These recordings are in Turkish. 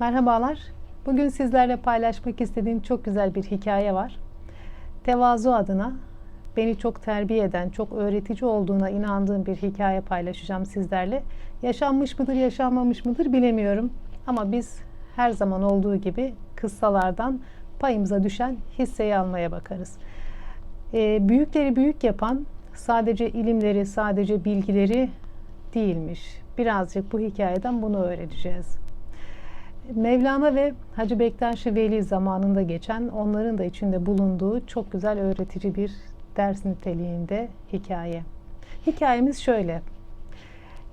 Merhabalar. Bugün sizlerle paylaşmak istediğim çok güzel bir hikaye var. Tevazu adına beni çok terbiye eden, çok öğretici olduğuna inandığım bir hikaye paylaşacağım sizlerle. Yaşanmış mıdır, yaşanmamış mıdır bilemiyorum. Ama biz her zaman olduğu gibi kıssalardan payımıza düşen hisseyi almaya bakarız. Ee, büyükleri büyük yapan sadece ilimleri, sadece bilgileri değilmiş. Birazcık bu hikayeden bunu öğreneceğiz. Mevlana ve Hacı Bektaş Veli zamanında geçen, onların da içinde bulunduğu çok güzel öğretici bir ders niteliğinde hikaye. Hikayemiz şöyle.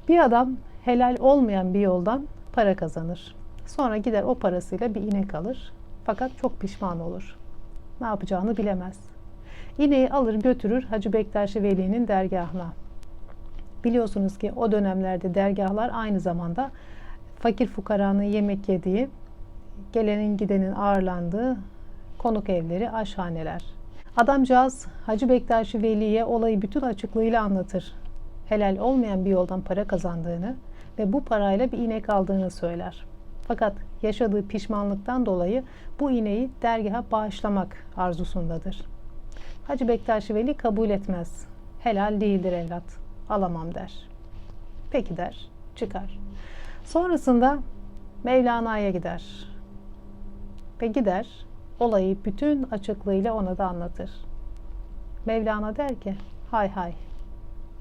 Bir adam helal olmayan bir yoldan para kazanır. Sonra gider o parasıyla bir inek alır. Fakat çok pişman olur. Ne yapacağını bilemez. İneği alır götürür Hacı Bektaş Veli'nin dergahına. Biliyorsunuz ki o dönemlerde dergahlar aynı zamanda fakir fukaranın yemek yediği, gelenin gidenin ağırlandığı konuk evleri, aşhaneler. Adamcağız Hacı Bektaş Veli'ye olayı bütün açıklığıyla anlatır. Helal olmayan bir yoldan para kazandığını ve bu parayla bir inek aldığını söyler. Fakat yaşadığı pişmanlıktan dolayı bu ineği dergaha bağışlamak arzusundadır. Hacı Bektaş Veli kabul etmez. Helal değildir evlat. Alamam der. Peki der. Çıkar. Sonrasında Mevlana'ya gider. Ve gider olayı bütün açıklığıyla ona da anlatır. Mevlana der ki hay hay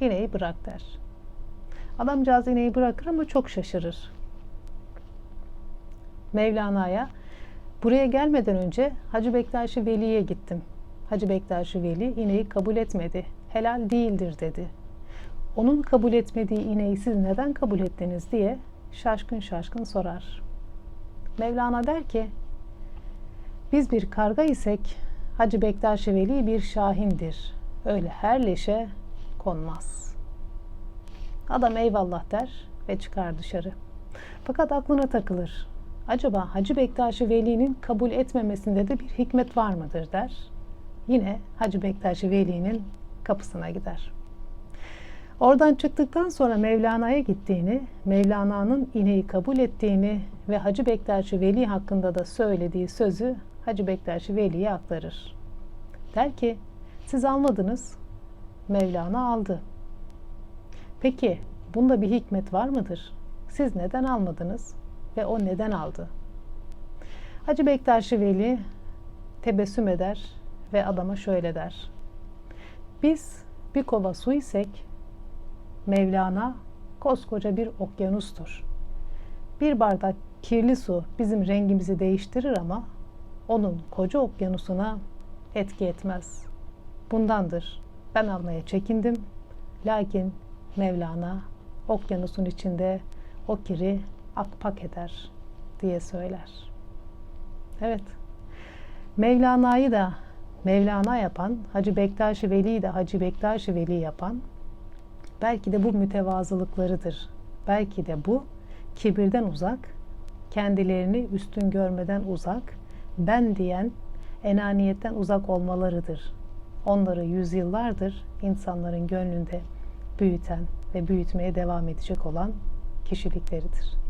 ineği bırak der. Adamcağız ineği bırakır ama çok şaşırır. Mevlana'ya buraya gelmeden önce Hacı Bektaş Veli'ye gittim. Hacı Bektaş Veli ineği kabul etmedi. Helal değildir dedi. Onun kabul etmediği ineği siz neden kabul ettiniz diye şaşkın şaşkın sorar. Mevlana der ki, biz bir karga isek Hacı Bektaş Veli bir şahindir. Öyle her leşe konmaz. Adam eyvallah der ve çıkar dışarı. Fakat aklına takılır. Acaba Hacı Bektaş Veli'nin kabul etmemesinde de bir hikmet var mıdır der. Yine Hacı Bektaş Veli'nin kapısına gider. Oradan çıktıktan sonra Mevlana'ya gittiğini, Mevlana'nın ineği kabul ettiğini ve Hacı Bektaş Veli hakkında da söylediği sözü Hacı Bektaş Veli'ye aktarır. Der ki, siz almadınız, Mevlana aldı. Peki, bunda bir hikmet var mıdır? Siz neden almadınız ve o neden aldı? Hacı Bektaş Veli tebessüm eder ve adama şöyle der. Biz bir kova su isek Mevlana koskoca bir okyanustur. Bir bardak kirli su bizim rengimizi değiştirir ama onun koca okyanusuna etki etmez. Bundandır ben almaya çekindim. Lakin Mevlana okyanusun içinde o kiri akpak eder diye söyler. Evet. Mevlana'yı da Mevlana yapan, Hacı Bektaş Veli'yi de Hacı Bektaş Veli yapan Belki de bu mütevazılıklarıdır. Belki de bu kibirden uzak, kendilerini üstün görmeden uzak, ben diyen enaniyetten uzak olmalarıdır. Onları yüzyıllardır insanların gönlünde büyüten ve büyütmeye devam edecek olan kişilikleridir.